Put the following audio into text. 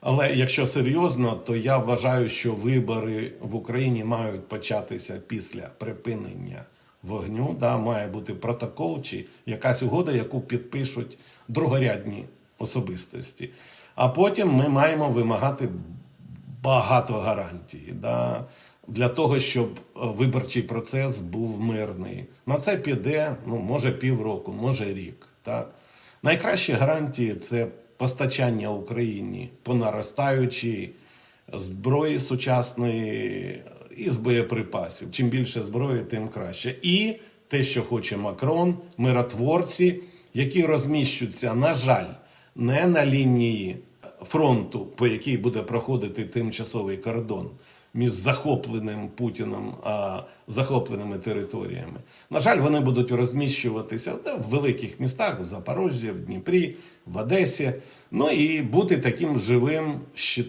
Але якщо серйозно, то я вважаю, що вибори в Україні мають початися після припинення вогню. Да, має бути протокол чи якась угода, яку підпишуть другорядні особистості. А потім ми маємо вимагати багато гарантій да, для того, щоб е, виборчий процес був мирний. На це піде, ну, може, півроку, може рік. Так? Найкращі гарантії це постачання Україні по наростаючій зброї сучасної і з боєприпасів. Чим більше зброї, тим краще. І те, що хоче Макрон, миротворці, які розміщуються, на жаль, не на лінії фронту, по якій буде проходити тимчасовий кордон між захопленим Путіном а захопленими територіями. На жаль, вони будуть розміщуватися в великих містах в Запорожжі, в Дніпрі, в Одесі. Ну і бути таким живим щитом.